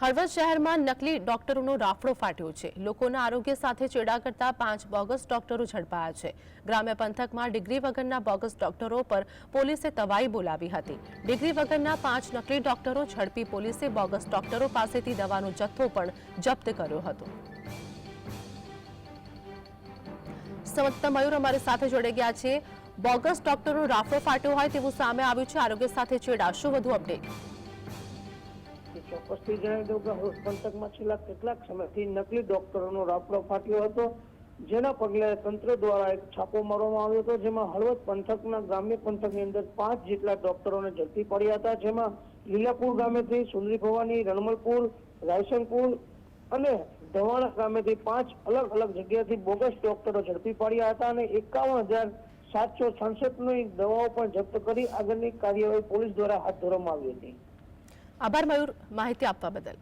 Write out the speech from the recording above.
હળવદ શહેરમાં નકલી ડોક્ટરોનો રાફડો ફાટ્યો છે. લોકોના આરોગ્ય સાથે ચેડા કરતા પાંચ બોગસ ડોક્ટરો ઝડપાયા છે. ગ્રામ્ય પંથકમાં ડિગ્રી વગરના બોગસ ડોક્ટરો પર પોલીસે તવાઈ બોલાવી હતી. ડિગ્રી વગરના પાંચ નકલી ડોક્ટરો ઝડપી પોલીસે બોગસ ડોક્ટરો પાસેથી દવાનો જથ્થો પણ જપ્ત કર્યો હતો. સમજતા મયુર અમારી સાથે જોડાઈ ગયા છે. બોગસ ડોક્ટરનો રાફડો ફાટ્યો હોય તેવું સામે આવ્યું છે. આરોગ્ય સાથે ચેડા. શું વધુ અપડેટ? ચોક્કસથી જણાવી દઉં કે હળવદ પંથકમાં છેલ્લા કેટલાક સમયથી નકલી ડોક્ટરોનો રાફડો ફાટ્યો હતો, જેના પગલે તંત્ર દ્વારા એક છાપો મારવામાં આવ્યો હતો, જેમાં હળવદ પંથકના ગ્રામ્ય પંથકની અંદર પાંચ જેટલા ડોક્ટરોને ઝડપી પડ્યા હતા, જેમાં લીલાપુર ગામેથી સુંદરી ભવાની, રણમલપુર, રાયસનપુર અને ધવાણા ગામેથી પાંચ અલગ અલગ જગ્યાથી બોગસ ડોક્ટરો ઝડપી પડ્યા હતા અને એકાવન હજાર સાતસો છાસઠની દવાઓ પણ જપ્ત કરી આગળની કાર્યવાહી પોલીસ દ્વારા હાથ ધરવામાં આવી હતી. આભાર મયુર. માહિતી આપવા બદલ.